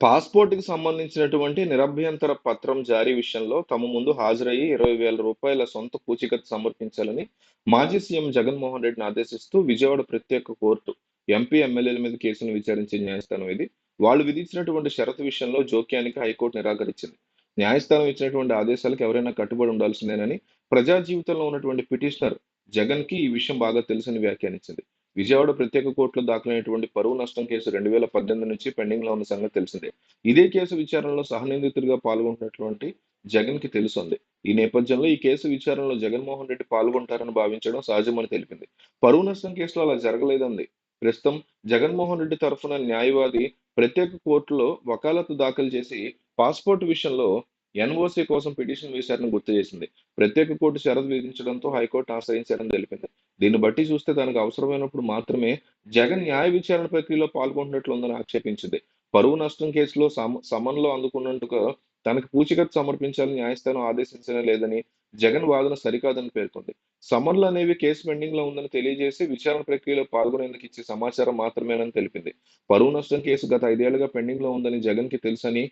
పాస్‌పోర్ట్‌కి సంబంధించినటువంటి నిరభ్యంతర పత్రం జారీ విషయంలో తమ ముందు హాజరయ్యి ఇరవై వేల రూపాయల సొంత పూచీకత్తు సమర్పించాలని మాజీ సీఎం జగన్మోహన్ రెడ్డిని ఆదేశిస్తూ విజయవాడ ప్రత్యేక కోర్టు ఎంపీ, ఎమ్మెల్యేల మీద కేసును విచారించే న్యాయస్థానం ఇది. వాళ్ళు విధించినటువంటి షరతు విషయంలో జోక్యానికి హైకోర్టు నిరాకరించింది. న్యాయస్థానం ఇచ్చినటువంటి ఆదేశాలకు ఎవరైనా కట్టుబడి ఉండాల్సిందేనని ప్రజా జీవితంలో ఉన్నటువంటి పిటిషనర్ జగన్కి ఈ విషయం బాగా తెలుసని వ్యాఖ్యానించింది. విజయవాడ ప్రత్యేక కోర్టులో దాఖలైనటువంటి పరువు నష్టం కేసు 2018 నుంచి పెండింగ్‌లో ఉన్న సంగతి తెలిసిందే. ఇదే కేసు విచారణలో సహనిందితుడిగా పాల్గొంటున్నటువంటి జగన్‌కి తెలుసుంది. ఈ నేపథ్యంలో ఈ కేసు విచారణలో జగన్మోహన్ రెడ్డి పాల్గొంటారని భావించడం సహజమని తెలిపింది. పరువు నష్టం కేసులో అలా జరగలేదంది. ప్రస్తుతం జగన్మోహన్ రెడ్డి తరఫున న్యాయవాది ప్రత్యేక కోర్టులో వకాలతు దాఖలు చేసి పాస్‌పోర్ట్ విషయంలో ఎన్‌ఓసీ కోసం పిటిషన్ వేశారని గుర్తు చేసింది. ప్రత్యేక కోర్టు షరతు విధించడంతో హైకోర్టు ఆశ్రయించారని తెలిపింది. దీన్ని బట్టి చూస్తే దానికి అవసరమైనప్పుడు మాత్రమే జగన్ న్యాయ విచారణ ప్రక్రియలో పాల్గొంటున్నట్లుందని ఆక్షేపించింది. పరువు నష్టం కేసులో సమ సమన్లు అందుకున్నందుకు తనకు పూచికత్తు సమర్పించాలని న్యాయస్థానం ఆదేశించడం లేదని జగన్ వాదన సరికాదని పేర్కొంది. సమన్లు అనేవి కేసు పెండింగ్లో ఉందని తెలియజేసి విచారణ ప్రక్రియలో పాల్గొనేందుకు ఇచ్చే సమాచారం మాత్రమేనని తెలిపింది. పరువు నష్టం కేసు గత ఐదేళ్ళుగా పెండింగ్‌లో ఉందని జగన్కి తెలుసని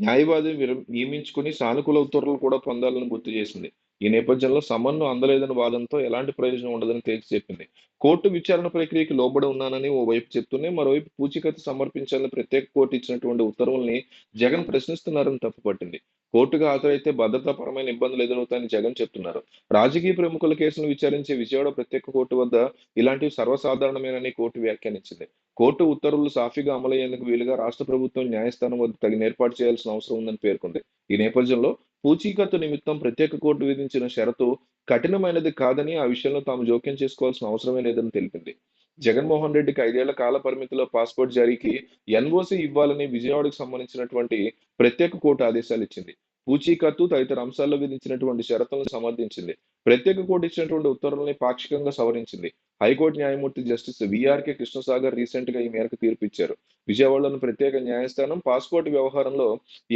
న్యాయవాది నియమించుకుని సానుకూల ఉత్తర్వులు కూడా పొందాలని గుర్తు చేసింది. ఈ నేపథ్యంలో సమన్ను అందలేదని వాదనతో ఎలాంటి ప్రయోజనం ఉండదని తేల్చి చెప్పింది. కోర్టు విచారణ ప్రక్రియకి లోబడి ఉన్నానని ఓవైపు చెప్తూనే మరోవైపు పూచీకత్తు సమర్పించాలని ప్రత్యేక కోర్టు ఇచ్చినటువంటి ఉత్తర్వుల్ని జగన్ ప్రశ్నిస్తున్నారని తప్పుపట్టింది. కోర్టుకు హాజరైతే భద్రతాపరమైన ఇబ్బందులు ఎదురవుతాయని జగన్ చెప్తున్నారు. రాజకీయ ప్రముఖుల కేసును విచారించే విజయవాడ ప్రత్యేక కోర్టు వద్ద ఇలాంటివి సర్వసాధారణమేనని కోర్టు వ్యాఖ్యానించింది. కోర్టు ఉత్తర్వులు సాఫీగా అమలయ్యేందుకు వీలుగా రాష్ట్ర ప్రభుత్వం న్యాయస్థానం వద్ద తగిన ఏర్పాటు చేయాల్సిన అవసరం ఉందని పేర్కొంది. ఈ నేపథ్యంలో పూచీకత్తు నిమిత్తం ప్రత్యేక కోర్టు విధించిన షరతు కఠినమైనది కాదని, ఆ విషయంలో తాము జోక్యం చేసుకోవాల్సిన అవసరమే లేదని తెలిపింది. జగన్మోహన్ రెడ్డికి ఐదేళ్ళ కాల పరిమితిలో పాస్‌పోర్ట్ జారీకి ఎన్ఓసి ఇవ్వాలని విజయవాడకు సంబంధించినటువంటి ప్రత్యేక కోర్టు ఆదేశాలు ఇచ్చింది పూచీకత్తు తదితర అంశాల్లో విధించినటువంటి షరతులను సమర్థించింది. ప్రత్యేక కోర్టు ఇచ్చినటువంటి ఉత్తర్వుల్ని పాక్షికంగా సవరించింది. హైకోర్టు న్యాయమూర్తి జస్టిస్ విఆర్కే కృష్ణసాగర్ రీసెంట్‌గా ఈ మేరకు తీర్పిచ్చారు. విజయవాడలోని ప్రత్యేక న్యాయస్థానం పాస్‌పోర్ట్ వ్యవహారంలో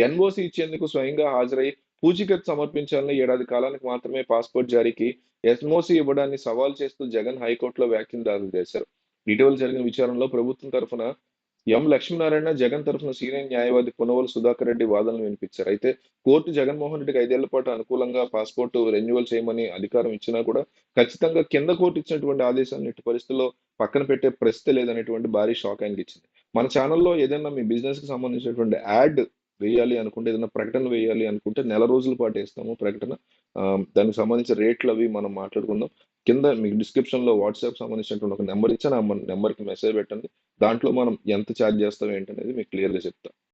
ఎన్ఓసి ఇచ్చేందుకు స్వయంగా హాజరై పూచీకత్తు సమర్పించాలని ఏడాది కాలానికి మాత్రమే పాస్‌పోర్ట్ జారీకి ఎస్మోసి ఇవ్వడాన్ని సవాల్ చేస్తూ జగన్ హైకోర్టులో వ్యాఖ్యలు దాఖలు చేశారు. ఇటీవల జరిగిన విచారణలో ప్రభుత్వం తరఫున ఎం. లక్ష్మీనారాయణ, జగన్ తరఫున సీనియర్ న్యాయవాది పునవల్ సుధాకర్ రెడ్డి వాదనలు వినిపించారు. అయితే కోర్టు జగన్మోహన్ రెడ్డికి ఐదేళ్ళ పాటు అనుకూలంగా పాస్‌పోర్ట్ రెన్యువల్ చేయమని అధికారం ఇచ్చినా కూడా ఖచ్చితంగా కింద కోర్టు ఇచ్చినటువంటి ఆదేశాలను ఇటు పరిస్థితుల్లో పక్కన పెట్టే ప్రస్థితి లేదనేటువంటి భారీ షాక్ ఆయనకిచ్చింది. మన ఛానల్లో ఏదైనా మీ బిజినెస్‌కి సంబంధించినటువంటి యాడ్ వేయాలి అనుకుంటే, ఏదైనా ప్రకటన వేయాలి అనుకుంటే నెల రోజుల పాటు వేస్తాము ప్రకటన. దానికి సంబంధించిన రేట్లు అవి మనం మాట్లాడుకుందాం. కింద మీకు డిస్క్రిప్షన్‌లో వాట్సాప్ సంబంధించినటువంటి ఒక నెంబర్ ఇచ్చాను. ఆ నెంబర్కి మెసేజ్ పెట్టండి. దాంట్లో మనం ఎంత ఛార్జ్ చేస్తాం ఏంటనేది మీకు క్లియర్‌గా చెప్తాను